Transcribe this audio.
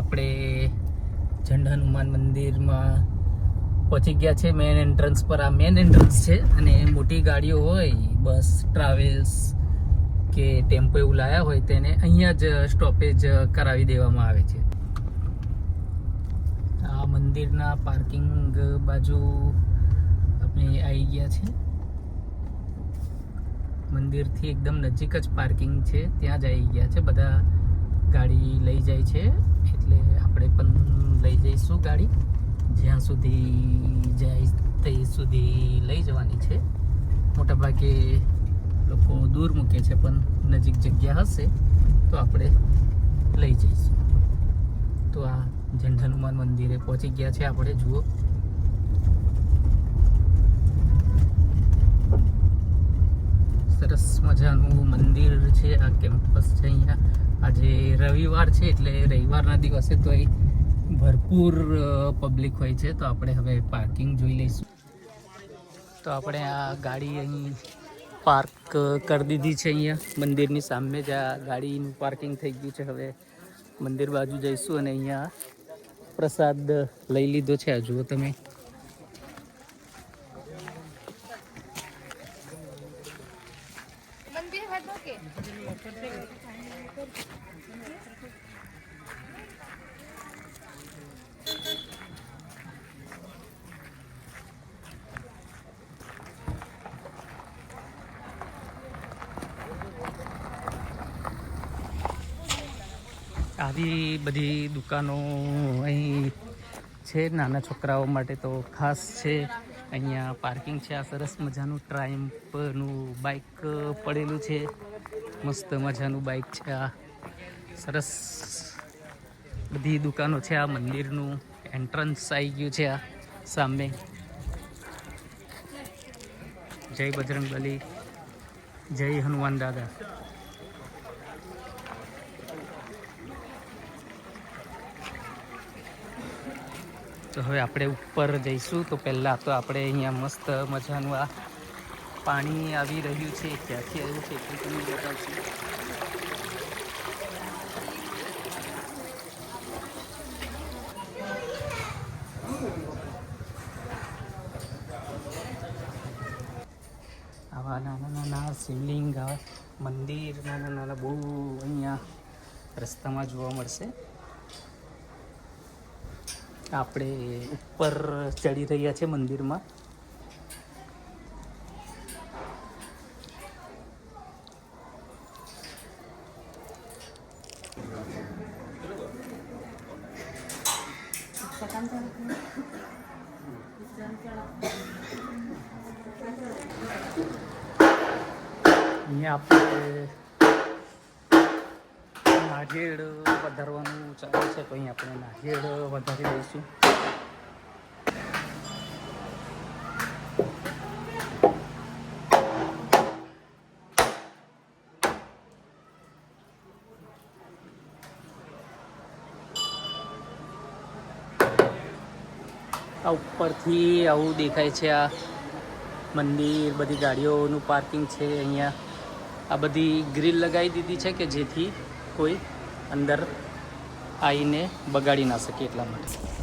આપણે ઝંડ હનુમાન મંદિરમાં પહોંચી ગયા છે મેન એન્ટ્રન્સ પર. આ મેન એન્ટ્રન્સ છે અને મોટી ગાડીઓ હોય બસ ટ્રાવેલ્સ કે ટેમ્પો એવું લાયા હોય તેને અહીંયા જ સ્ટોપેજ કરાવી દેવામાં આવે છે. આ મંદિરના પાર્કિંગ બાજુ આપણે આવી ગયા છે. મંદિરથી એકદમ નજીક જ પાર્કિંગ છે, ત્યાં જ આવી ગયા છે. બધા ગાડી લઈ જાય છે. એટલે આપણે પણ લઈ જઈશું ગાડી. જ્યાં સુધી જાય તે સુધી લઈ જવાની છે. મોટાભાગે લોકો દૂર મૂકે છે, પણ નજીક જગ્યા હશે તો આપણે લઈ જઈશું. તો આ ઝંડ હનુમાન મંદિરે પહોંચી ગયા છે આપણે, જુઓ. મજાનું મંદિર છે, આ કેમ્પસ છે અહીંયા. આજે રવિવાર છે, એટલે રવિવારના દિવસે તો એ ભરપૂર પબ્લિક હોય છે, તો આપણે હવે પાર્કિંગ જોઈ લઈશું. તો આપણે આ ગાડી અહીં પાર્ક કરી દીધી છે અહીંયા. મંદિરની સામે જ આ ગાડીનું પાર્કિંગ થઈ ગયું છે. હવે મંદિર બાજુ જઈશું અને અહીંયા પ્રસાદ લઈ લીધો છે. આ જુઓ તમે મંદિર હતો કે આવી બધી દુકાનો અહીં છે, નાના છોકરાઓ માટે તો ખાસ છે. અહીંયા પાર્કિંગ છે, આ સરસ મજાનું ટ્રાઇમ્પનું બાઇક પડેલું છે. મસ્ત મજાનું બાઇક છે આ. સરસ બધી દુકાનો છે, આ મંદિરનું એન્ટ્રન્સ આવી ગયું છે આ સામે. જય બજરંગબલી, જય હનુમાન દાદા. તો હવે આપણે ઉપર જઈશું. તો પહેલાં તો આપણે અહીંયા મસ્ત મજાનું આ પાણી આવી રહ્યું છે. ક્યાંથી આવ્યું છે એટલું તમને બતાવશું. આવા નાના નાના શિવલિંગ મંદિર, નાના નાના બહુ અહીંયા રસ્તામાં જોવા મળશે. આપણે ઉપર ચડી રહ્યા છે મંદિરમાં અહીંયા આપણે નારિયેળ વધારવાનું ચાલે છે, તો અહીં આપણે નારિયેળ વધારી દઈશું. આ ઉપરથી આવું દેખાય છે, આ મંદિર, બધી ગાડીઓનું પાર્કિંગ છે અહીંયા. આ બધી ગ્રીલ લગાવી દીધી છે કે જેથી કોઈ અંદર આવીને બગાડી ના શકે એટલા માટે.